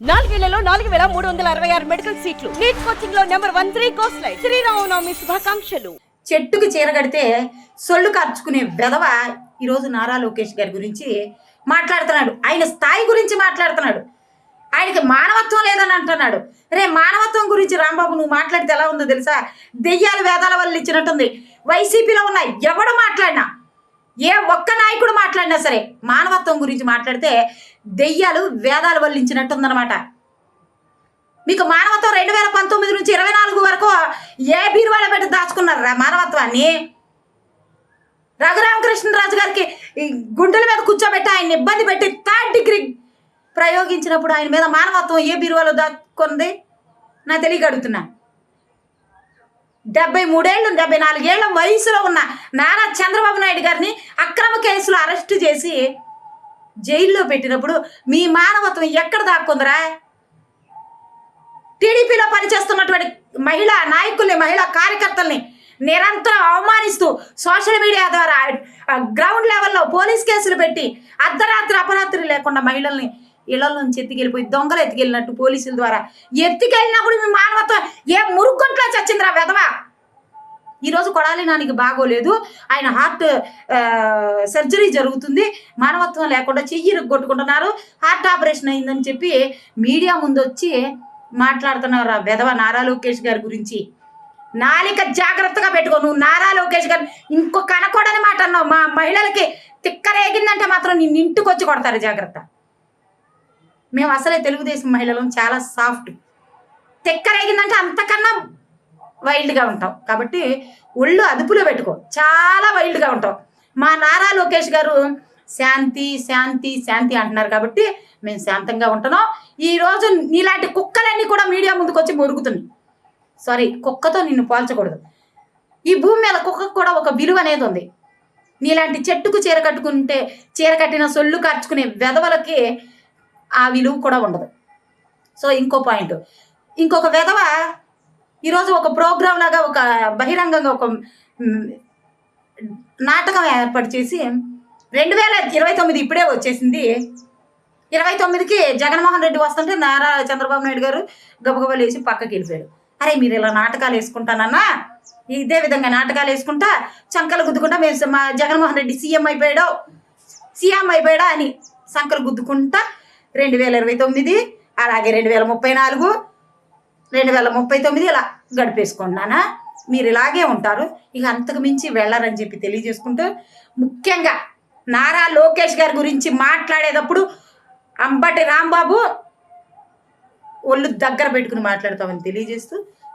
నాలుగేళ్ళలో నాలుగు వేల మూడు వందల అరవై ఆరు మెడికల్ సీట్లు. NEET కోచింగ్లో number one three course line Sriramanavami శుభాకాంక్షలు. చెట్టుకు చీర కడితే సొల్లు కార్చుకునే వెధవ ఈరోజు నారా లోకేష్ గారి గురించి మాట్లాడుతున్నాడు. ఆయన స్థాయి గురించి మాట్లాడుతున్నాడు. ఆయనకి మానవత్వం లేదని అంటున్నాడు. రే మానవత్వం గురించి రాంబాబు నువ్వు మాట్లాడితే ఎలా ఉందో తెలుసా? దెయ్యాలు వేదాల వల్ల ఇచ్చినట్టుంది. వైసీపీలో ఉన్న ఎవడు మాట్లాడినా ఏ ఒక్క నాయకుడు మాట్లాడినా సరే మానవత్వం గురించి మాట్లాడితే దెయ్యాలు వేదాలు వల్లించినట్టుందనమాట మీకు మానవత్వం రెండు వేల పంతొమ్మిది నుంచి ఇరవై నాలుగు వరకు ఏ బీరువాళ్ళ పెట్టి దాచుకున్నారా మానవత్వాన్ని రఘురామకృష్ణరాజు గారికి ఈ గుండెల మీద కూర్చోబెట్టి ఆయన ఇబ్బంది పెట్టి థర్డ్ డిగ్రీ ప్రయోగించినప్పుడు ఆయన మీద మానవత్వం ఏ బీరువాలో దాచుకుంది? నా తెలియగడుగుతున్నా డెబ్బై మూడేళ్ళు డెబ్బై నాలుగేళ్ళ వయసులో ఉన్న నారా చంద్రబాబు నాయుడు గారిని అక్రమ కేసులో అరెస్ట్ చేసి జైల్లో పెట్టినప్పుడు మీ మానవత్వం ఎక్కడ దాక్కుందిరా? టీడీపీలో పనిచేస్తున్నటువంటి మహిళా నాయకుల్ని మహిళా కార్యకర్తల్ని నిరంతరం అవమానిస్తూ సోషల్ మీడియా ద్వారా గ్రౌండ్ లెవెల్లో పోలీస్ కేసులు పెట్టి అర్ధరాత్రి అపరాత్రి లేకుండా మహిళల్ని ఇళ్ళ నుంచి ఎత్తికెళ్ళిపోయి దొంగలు ఎత్తుకెళ్ళినట్టు పోలీసుల ద్వారా ఎత్తుకెళ్ళినప్పుడు మీ మానవత్వం ఏ మురుక్కుంట్లో చచ్చిందిరా వెధవా? ఈరోజు కొడాలి నానికి బాగోలేదు. ఆయన హార్ట్ సర్జరీ జరుగుతుంది. మానవత్వం లేకుండా చెయ్యి కొట్టుకుంటున్నారు హార్ట్ ఆపరేషన్ అయిందని చెప్పి మీడియా ముందు వచ్చి మాట్లాడుతున్నారు ఆ వెధవ నారా లోకేష్ గారి గురించి. నాలిక జాగ్రత్తగా పెట్టుకో. నువ్వు నారా లోకేష్ గారు ఇంకో కనకూడని మాట అన్నావు. మా మహిళలకి తిక్కరేగిందంటే మాత్రం నిన్ను ఇంటికి వచ్చి కొడతారు జాగ్రత్త. మేము అసలే తెలుగుదేశం మహిళలం చాలా సాఫ్ట్. తిక్కరేగిందంటే అంతకన్నా వైల్డ్గా ఉంటాం. కాబట్టి ఒళ్ళు అదుపులో పెట్టుకో. చాలా వైల్డ్గా ఉంటాం. మా నారా లోకేష్ గారు శాంతి శాంతి శాంతి అంటున్నారు కాబట్టి మేము శాంతంగా ఉంటున్నాం. ఈరోజు నీలాంటి కుక్కలన్నీ కూడా మీడియా ముందుకు వచ్చి మురుగుతున్నాయి. సారీ కుక్కతో నిన్ను పోల్చకూడదు. ఈ భూమి మీద కుక్కకు కూడా ఒక విలువ అనేది ఉంది. నీలాంటి చెట్టుకు చీర కట్టుకుంటే చీర కట్టిన సొల్లు కార్చుకునే వెధవలకి ఆ విలువ కూడా ఉండదు. సో ఇంకో పాయింట్ ఇంకొక వెధవ ఈరోజు ఒక ప్రోగ్రామ్ లాగా ఒక బహిరంగంగా ఒక నాటకం ఏర్పాటు చేసి రెండు వేల ఇరవై తొమ్మిది ఇప్పుడే వచ్చేసింది. ఇరవై తొమ్మిదికి జగన్మోహన్ రెడ్డి వస్తుంటే నారా చంద్రబాబు నాయుడు గారు గబగబా లేచి పక్కకి వెళ్ళిపోయాడు అరే మీరు ఇలా నాటకాలు వేసుకుంటానన్నా? ఇదే విధంగా నాటకాలు వేసుకుంటా చంకలు గుద్దుకుంటా మేము మా జగన్మోహన్ రెడ్డి సీఎం అయిపోయాడు సీఎం అయిపోయాడా అని సంకలు గుద్దుకుంటా రెండు వేల ఇరవై తొమ్మిది అలాగే రెండు వేల ముప్పై నాలుగు రెండు వేల ముప్పై తొమ్మిది ఇలా గడిపేసుకున్నానా మీరు ఇలాగే ఉంటారు. ఇక అంతకు మించి వెళ్ళరని చెప్పి తెలియజేసుకుంటూ ముఖ్యంగా నారా లోకేష్ గారి గురించి మాట్లాడేటప్పుడు అంబటి రాంబాబు ఒళ్ళు దగ్గర పెట్టుకుని మాట్లాడతామని తెలియజేస్తూ